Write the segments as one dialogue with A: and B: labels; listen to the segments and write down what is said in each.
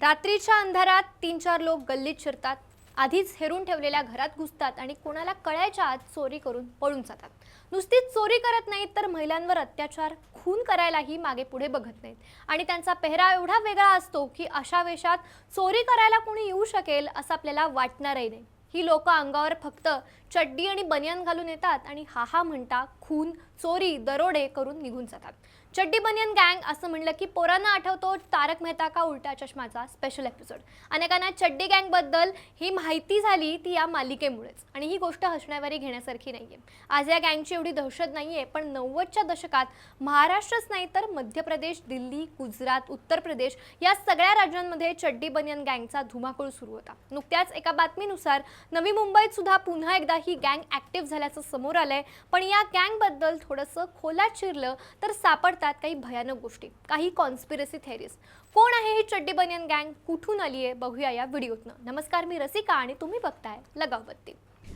A: रात्रीच्या अंधारात तीन चार लोक गल्लीत शिरतात. आधीच हेरून ठेवलेल्या घरात घुसतात आणि कोणाला कळायच्या आत चोरी करून पळून जातात. नुसतीच चोरी करत नाहीत तर महिलांवर अत्याचार खून करायलाही मागे पुढे बघत नाहीत. आणि त्यांचा पेहरा एवढा वेगळा असतो की अशा वेशात चोरी करायला कोणी येऊ शकेल असं आपल्याला वाटणारही नाही. ही लोक अंगावर फक्त चड्डी आणि बनियान घालून येतात आणि हा हा म्हणता खून चोरी दरोडे करून निघून जातात. चड्डी बनियन गँग असं म्हणलं की पोरांना आठवतो तारक मेहता का उलटा चष्माचा स्पेशल एपिसोड अनेकांना चड्डी गँगबद्दल ही माहिती झाली ती या मालिकेमुळेच. आणि ही गोष्ट हसण्यावारी घेण्यासारखी नाही आहे आज या गँगची एवढी दहशत नाही आहे पण नव्वदच्या दशकात महाराष्ट्रच नाही तर मध्य प्रदेश दिल्ली गुजरात उत्तर प्रदेश या सगळ्या राज्यांमध्ये चड्डी बनियन गँगचा धुमाकूळ सुरू होता. नुकत्याच एका बातमीनुसार नवी मुंबईत सुद्धा पुन्हा एकदा ही गँग ऍक्टिव्ह झाल्याचं समोर आलंय. पण या गँगबद्दल थोडंसं खोलात शिरलं तर सापडतात काही भयानक गोष्टी. काही कॉन्स्पिरसी थेरीज कोण आहे ही चड्डी बनियन गँग? कुठून आली आहे बघूया या व्हिडिओतनं. नमस्कार मी रसिका आणि तुम्ही बघताय लगावबत्ती.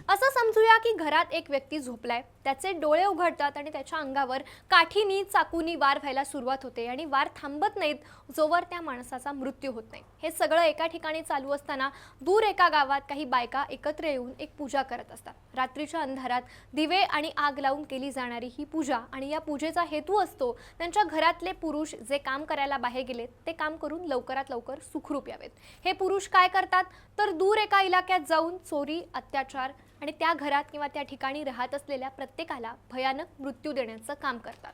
A: असं समजूया की घरात एक व्यक्ती झोपलाय. त्याचे डोळे उघडतात आणि त्याच्या अंगावर काठीनी चाकूनी वार व्हायला सुरुवात होते आणि वार थांबत नाहीत जोवर त्या माणसाचा मृत्यू होत नाही. हे सगळं एका ठिकाणी चालू असताना दूर एका गावात काही बायका एकत्र येऊन एक पूजा करत असतात. रात्रीच्या अंधारात दिवे आणि आग लावून केली जाणारी ही पूजा आणि या पूजेचा हेतू असतो त्यांच्या घरातले पुरुष जे काम करायला बाहेर गेलेत ते काम करून लवकरात लवकर सुखरूप यावेत. हे पुरुष काय करतात? तर दूर एका इलाक्यात जाऊन चोरी अत्याचार आणि त्या घरात किंवा त्या ठिकाणी राहत असलेल्या प्रत्येकाला भयानक मृत्यू देण्याचं काम करतात.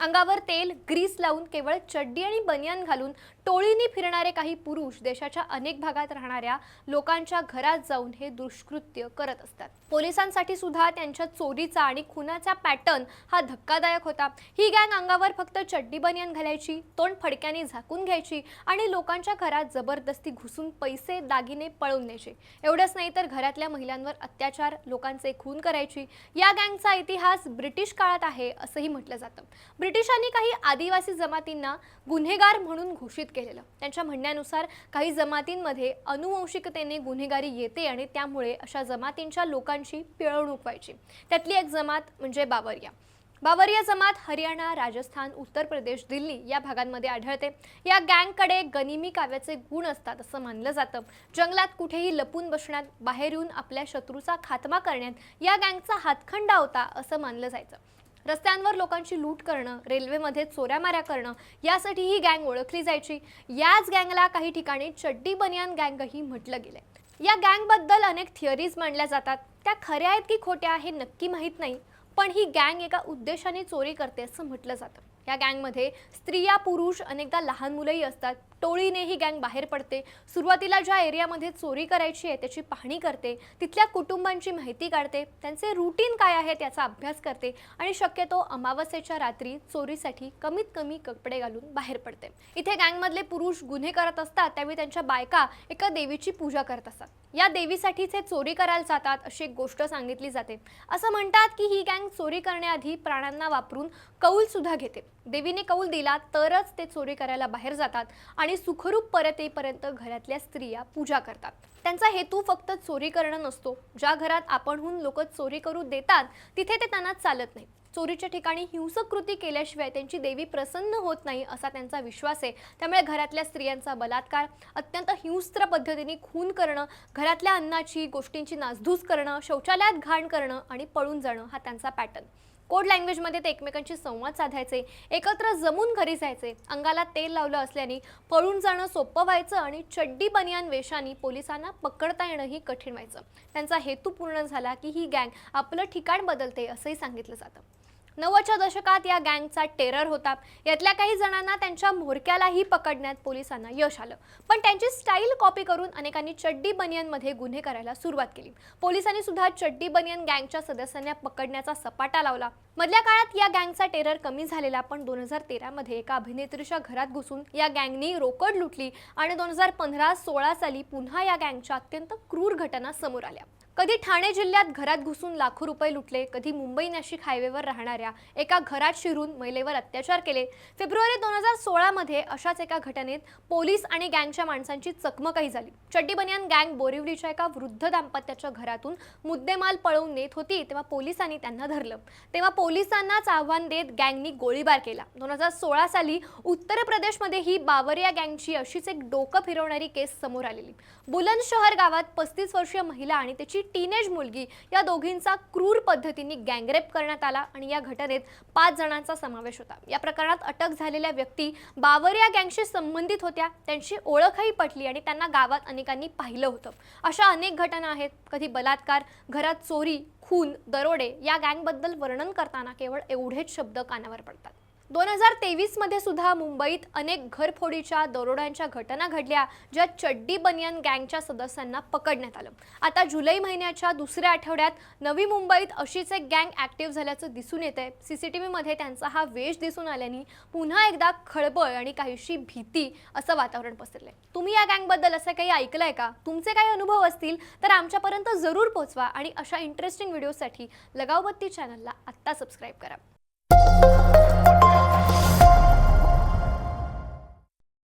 A: अंगावर तेल ग्रीस लावून केवळ चड्डी आणि बनियान घालून टोळीने फिरणारे काही पुरुष देशाच्या अनेक भागात राहणाऱ्या लोकांच्या घरात जाऊन हे दुष्कृत्य करत असतात. पोलिसांसाठी सुद्धा त्यांच्या चोरीचा आणि खुनाचा पॅटर्न हा धक्कादायक होता. ही गँग अंगावर फक्त चड्डी बनियान घालायची तोंड फडक्याने झाकून घ्यायची आणि लोकांच्या घरात जबरदस्ती घुसून पैसे दागिने पळून न्यायचे. एवढंच नाही तर घरातल्या महिलांवर अत्याचार लोकांचे खून करायची. या गँगचा इतिहास ब्रिटिश काळात आहे असंही म्हटलं जातं. ब्रिटिशांनी काही आदिवासी जमातींना गुन्हेगार म्हणून घोषित केलेलं. त्यांच्या म्हणण्यानुसार काही जमातींमध्ये अनुवंशिकतेने गुन्हेगारी येते आणि त्यामुळे अशा जमातींच्या लोकांची पिळवणूक व्हायची. त्यातली एक जमात म्हणजे बावरिया. बावरिया जमात हरियाणा राजस्थान उत्तर प्रदेश दिल्ली या भागांमध्ये आढळते. या गँगकडे गनिमी काव्याचे गुण असतात असं मानलं जातं. जंगलात कुठेही लपून बसण्यात बाहेर येऊन आपल्या शत्रूचा खात्मा करण्यात या गँगचा हातखंडा होता असं मानलं जायचं. रस्त्यांवर लोकांची लूट करणं रेल्वेमध्ये चोऱ्यामाऱ्या करणं यासाठी ही गँग ओळखली जायची. याच गँगला काही ठिकाणी चड्डी बनियान गँगही म्हटलं गेलंय. या गँगबद्दल अनेक थिअरीज मांडल्या जातात. त्या खऱ्या आहेत की खोट्या हे नक्की माहीत नाही पण ही गँग एका उद्देशाने चोरी करते असं म्हटलं जातं. या गँगमध्ये स्त्रिया पुरुष अनेकदा लहान मुलंही असतात. टोळीने ही गँग बाहेर पडते. सुरुवातीला ज्या एरियामध्ये चोरी करायची आहे त्याची पाहणी करते. तिथल्या कुटुंबांची माहिती काढते. त्यांचे रुटीन काय आहे त्याचा अभ्यास करते. आणि शक्यतो अमावस्येच्या रात्री चोरीसाठी कमीत कमी कपडे घालून बाहेर पडते. इथे गँगमधले पुरुष गुन्हे करत असतात त्यावेळी त्यांच्या बायका एका देवीची पूजा करत असतात. या देवीसाठीच हे चोरी करायला जातात अशी एक गोष्ट सांगितली जाते. असं म्हणतात की ही गँग चोरी करण्याआधी प्राण्यांना वापरून कौल सुद्धा घेते. देवीने कौल दिला तरच ते चोरी करायला बाहेर जातात. आणि सुखरूप परत येईपर्यंत घरातल्या स्त्रिया पूजा करतात. त्यांचा हेतू फक्त चोरी करणं नसतो. ज्या घरात आपणहून लोक चोरी करू देतात तिथे ते त्यांना चालत नाही. चोरीच्या ठिकाणी हिंसक कृती केल्याशिवाय त्यांची देवी प्रसन्न होत नाही असा त्यांचा विश्वास आहे. त्यामुळे घरातल्या स्त्रियांचा बलात्कार अत्यंत हिंस्त्र पद्धतीने खून करणं घरातल्या अन्नाची गोष्टींची नासधूस करणं शौचालयात घाण करणं आणि पळून जाणं हा त्यांचा पॅटर्न. कोड लँग्वेजमध्ये ते एकमेकांशी संवाद साधायचे एकत्र जमून घरी जायचे. अंगाला तेल लावलं असल्याने पळून जाणं सोपं व्हायचं आणि चड्डी बनियान वेशाने पोलिसांना पकडता येणंही कठीण व्हायचं. त्यांचा हेतू पूर्ण झाला की ही गँग आपलं ठिकाण बदलते असंही सांगितलं जातं. नव्वदच्या दशकात या गँगचा टेरर होता. यातल्या काही जणांना त्यांच्या म्होरक्यालाही पकडण्यात पोलिसांना यश आलं. पण त्यांची स्टाईल कॉपी करून अनेकांनी चड्डी बनियनमध्ये गुन्हे करायला सुरुवात केली. पोलिसांनी सुद्धा चड्डी बनियन गँगच्या सदस्यांना पकडण्याचा सपाटा लावला. मधल्या काळात या गँगचा टेरर कमी झालेला पण दोन हजार तेरामध्ये एका अभिनेत्रीच्या घरात घुसून या गँगनी रोकड लुटली आणि दोन हजार पंधरा सोळा साली पुन्हा या गँगच्या अत्यंत क्रूर घटना समोर आल्या. कधी ठाणे जिल्ह्यात घरात घुसून लाखो रुपये लुटले कधी मुंबई नाशिक हायवेवर राहणाऱ्या एका घरात शिरून महिलेवर अत्याचार केले. फेब्रुवारी दोन हजार सोळामध्ये अशाच एका घटनेत पोलीस आणि गँगच्या माणसांची चकमकही झाली. चड्डी बनियान गँग बोरिवलीच्या एका वृद्ध दाम्पत्याच्या घरातून मुद्देमाल पळवून नेत होती तेव्हा पोलिसांनी त्यांना धरलं. तेव्हा पोलिसांनाच आव्हान देत गँगनी गोळीबार केला. दोन हजार सोळा साली उत्तर प्रदेशमध्ये ही बावरिया गँगची अशीच एक डोकं फिरवणारी केस समोर आलेली. बुलंदशहर गावात पस्तीस वर्षीय महिला आणि त्याची टीनेज मुलगी या दोघींचा क्रूर पद्धतीने गँगरेप करण्यात आला आणि या घटनेत पाच जणांचा समावेश होता. या प्रकरणात अटक झालेल्या व्यक्ती बावरिया गँगशी संबंधित होत्या. त्यांची ओळखही पटली आणि त्यांना गावात अनेकांनी पाहिलं होतं. अशा अनेक घटना आहेत. कधी बलात्कार घरात चोरी खून दरोडे या गँगबद्दल वर्णन करताना केवळ एवढेच शब्द कानावर पडतात. दोन हजार तेवीसमध्ये सुद्धा मुंबईत अनेक घरफोडीच्या दरोड्यांच्या घटना घडल्या ज्या चड्डी बनियन गँगच्या सदस्यांना पकडण्यात आलं. आता जुलै महिन्याच्या दुसऱ्या आठवड्यात नवी मुंबईत अशीच एक गँग ॲक्टिव्ह झाल्याचं दिसून येत आहे सी सी टी व्हीमध्ये त्यांचा हा वेश दिसून आल्याने पुन्हा एकदा खळबळ आणि काहीशी भीती असं वातावरण पसरलंय. तुम्ही या गँगबद्दल असं काही ऐकलंय का? तुमचे काही अनुभव असतील तर आमच्यापर्यंत जरूर पोहोचवा आणि अशा इंटरेस्टिंग व्हिडिओसाठी लगावबत्ती चॅनलला आत्ता सबस्क्राईब करा.